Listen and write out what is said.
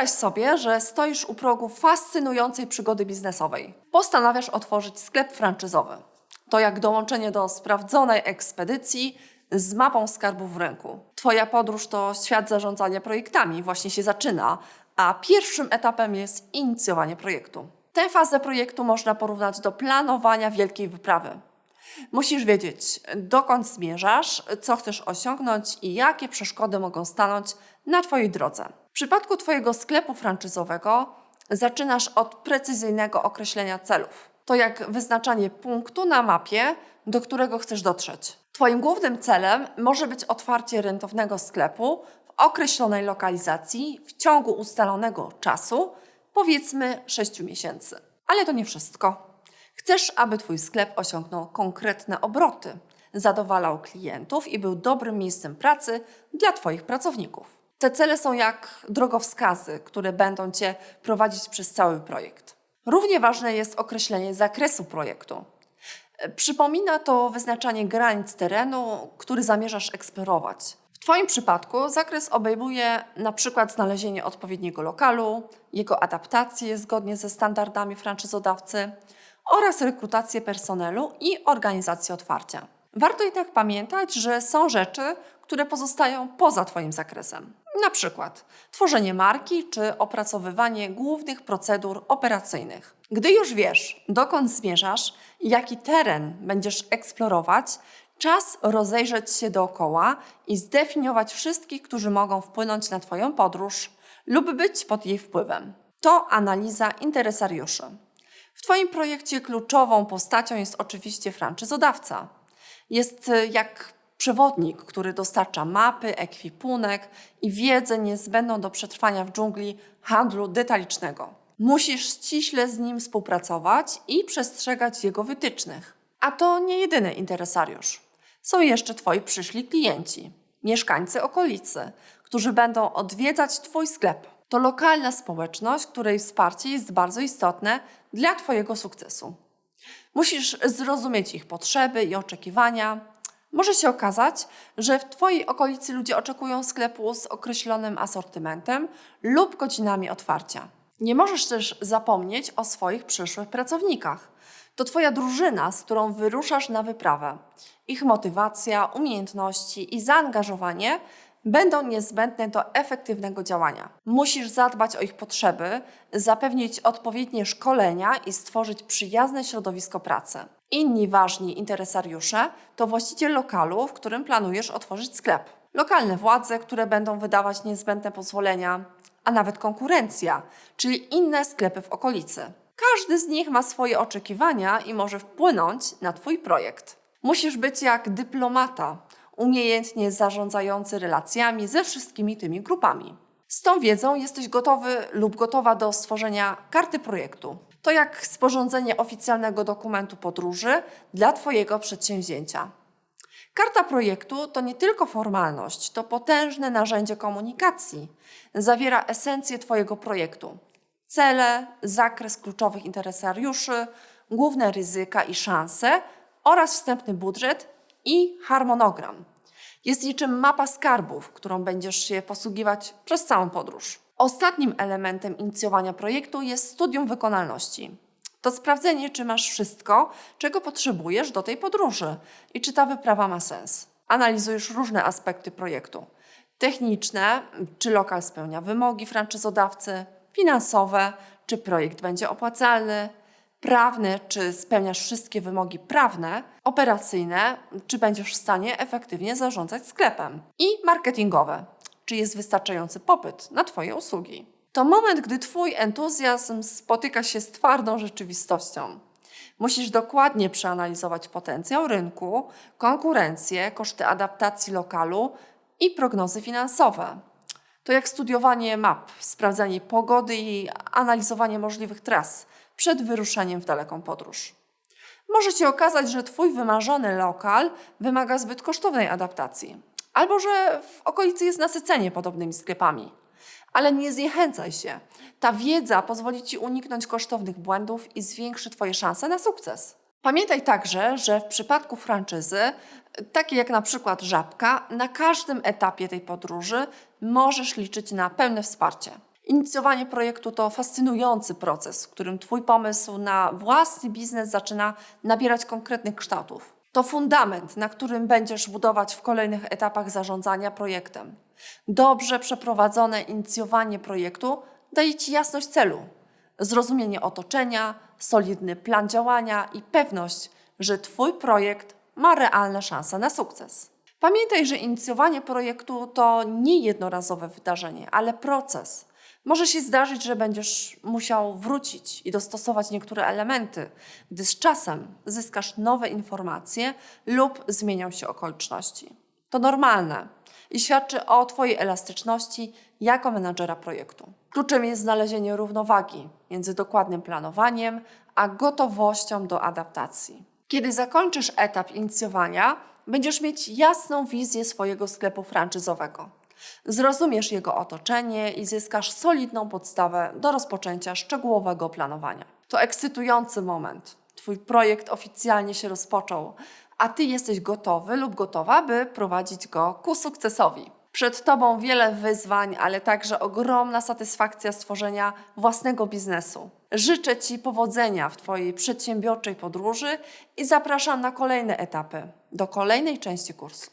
Wyobraź sobie, że stoisz u progu fascynującej przygody biznesowej. Postanawiasz otworzyć sklep franczyzowy. To jak dołączenie do sprawdzonej ekspedycji z mapą skarbów w ręku. Twoja podróż to świat zarządzania projektami, właśnie się zaczyna, a pierwszym etapem jest inicjowanie projektu. Tę fazę projektu można porównać do planowania wielkiej wyprawy. Musisz wiedzieć, dokąd zmierzasz, co chcesz osiągnąć i jakie przeszkody mogą stanąć na Twojej drodze. Przypadku Twojego sklepu franczyzowego zaczynasz od precyzyjnego określenia celów. To jak wyznaczanie punktu na mapie, do którego chcesz dotrzeć. Twoim głównym celem może być otwarcie rentownego sklepu w określonej lokalizacji w ciągu ustalonego czasu, powiedzmy 6 miesięcy. Ale to nie wszystko. Chcesz, aby Twój sklep osiągnął konkretne obroty, zadowalał klientów i był dobrym miejscem pracy dla Twoich pracowników. Te cele są jak drogowskazy, które będą Cię prowadzić przez cały projekt. Równie ważne jest określenie zakresu projektu. Przypomina to wyznaczanie granic terenu, który zamierzasz eksplorować. W Twoim przypadku zakres obejmuje na przykład znalezienie odpowiedniego lokalu, jego adaptację zgodnie ze standardami franczyzodawcy oraz rekrutację personelu i organizację otwarcia. Warto jednak pamiętać, że są rzeczy, które pozostają poza Twoim zakresem. Na przykład tworzenie marki czy opracowywanie głównych procedur operacyjnych. Gdy już wiesz, dokąd zmierzasz jaki teren będziesz eksplorować, czas rozejrzeć się dookoła i zdefiniować wszystkich, którzy mogą wpłynąć na Twoją podróż lub być pod jej wpływem. To analiza interesariuszy. W Twoim projekcie kluczową postacią jest oczywiście franczyzodawca. Jest y, jak przewodnik, który dostarcza mapy, ekwipunek i wiedzę niezbędną do przetrwania w dżungli handlu detalicznego. Musisz ściśle z nim współpracować i przestrzegać jego wytycznych. A to nie jedyny interesariusz. Są jeszcze Twoi przyszli klienci, mieszkańcy okolicy, którzy będą odwiedzać Twój sklep. To lokalna społeczność, której wsparcie jest bardzo istotne dla Twojego sukcesu. Musisz zrozumieć ich potrzeby i oczekiwania. Może się okazać, że w Twojej okolicy ludzie oczekują sklepu z określonym asortymentem lub godzinami otwarcia. Nie możesz też zapomnieć o swoich przyszłych pracownikach. To Twoja drużyna, z którą wyruszasz na wyprawę. Ich motywacja, umiejętności i zaangażowanie będą niezbędne do efektywnego działania. Musisz zadbać o ich potrzeby, zapewnić odpowiednie szkolenia i stworzyć przyjazne środowisko pracy. Inni ważni interesariusze to właściciel lokalu, w którym planujesz otworzyć sklep. Lokalne władze, które będą wydawać niezbędne pozwolenia, a nawet konkurencja, czyli inne sklepy w okolicy. Każdy z nich ma swoje oczekiwania i może wpłynąć na Twój projekt. Musisz być jak dyplomata, umiejętnie zarządzający relacjami ze wszystkimi tymi grupami. Z tą wiedzą jesteś gotowy lub gotowa do stworzenia karty projektu. To jak sporządzenie oficjalnego dokumentu podróży dla Twojego przedsięwzięcia. Karta projektu to nie tylko formalność, to potężne narzędzie komunikacji. Zawiera esencję Twojego projektu. Cele, zakres kluczowych interesariuszy, główne ryzyka i szanse oraz wstępny budżet i harmonogram. Jest niczym mapa skarbów, którą będziesz się posługiwać przez całą podróż. Ostatnim elementem inicjowania projektu jest studium wykonalności. To sprawdzenie, czy masz wszystko, czego potrzebujesz do tej podróży i czy ta wyprawa ma sens. Analizujesz różne aspekty projektu. Techniczne, czy lokal spełnia wymogi franczyzodawcy, finansowe, czy projekt będzie opłacalny, prawne, czy spełniasz wszystkie wymogi prawne, operacyjne, czy będziesz w stanie efektywnie zarządzać sklepem i marketingowe, czy jest wystarczający popyt na Twoje usługi. To moment, gdy Twój entuzjazm spotyka się z twardą rzeczywistością. Musisz dokładnie przeanalizować potencjał rynku, konkurencję, koszty adaptacji lokalu i prognozy finansowe. To jak studiowanie map, sprawdzanie pogody i analizowanie możliwych tras przed wyruszeniem w daleką podróż. Może się okazać, że Twój wymarzony lokal wymaga zbyt kosztownej adaptacji, albo że w okolicy jest nasycenie podobnymi sklepami. Ale nie zniechęcaj się. Ta wiedza pozwoli Ci uniknąć kosztownych błędów i zwiększy Twoje szanse na sukces. Pamiętaj także, że w przypadku franczyzy, takiej jak na przykład żabka, na każdym etapie tej podróży możesz liczyć na pełne wsparcie. Inicjowanie projektu to fascynujący proces, w którym Twój pomysł na własny biznes zaczyna nabierać konkretnych kształtów. To fundament, na którym będziesz budować w kolejnych etapach zarządzania projektem. Dobrze przeprowadzone inicjowanie projektu daje Ci jasność celu, zrozumienie otoczenia, solidny plan działania i pewność, że Twój projekt ma realne szanse na sukces. Pamiętaj, że inicjowanie projektu to nie jednorazowe wydarzenie, ale proces. Może się zdarzyć, że będziesz musiał wrócić i dostosować niektóre elementy, gdy z czasem zyskasz nowe informacje lub zmienią się okoliczności. To normalne i świadczy o Twojej elastyczności jako menadżera projektu. Kluczem jest znalezienie równowagi między dokładnym planowaniem a gotowością do adaptacji. Kiedy zakończysz etap inicjowania, będziesz mieć jasną wizję swojego sklepu franczyzowego. Zrozumiesz jego otoczenie i zyskasz solidną podstawę do rozpoczęcia szczegółowego planowania. To ekscytujący moment. Twój projekt oficjalnie się rozpoczął, a ty jesteś gotowy lub gotowa, by prowadzić go ku sukcesowi. Przed Tobą wiele wyzwań, ale także ogromna satysfakcja stworzenia własnego biznesu. Życzę Ci powodzenia w Twojej przedsiębiorczej podróży i zapraszam na kolejne etapy, do kolejnej części kursu.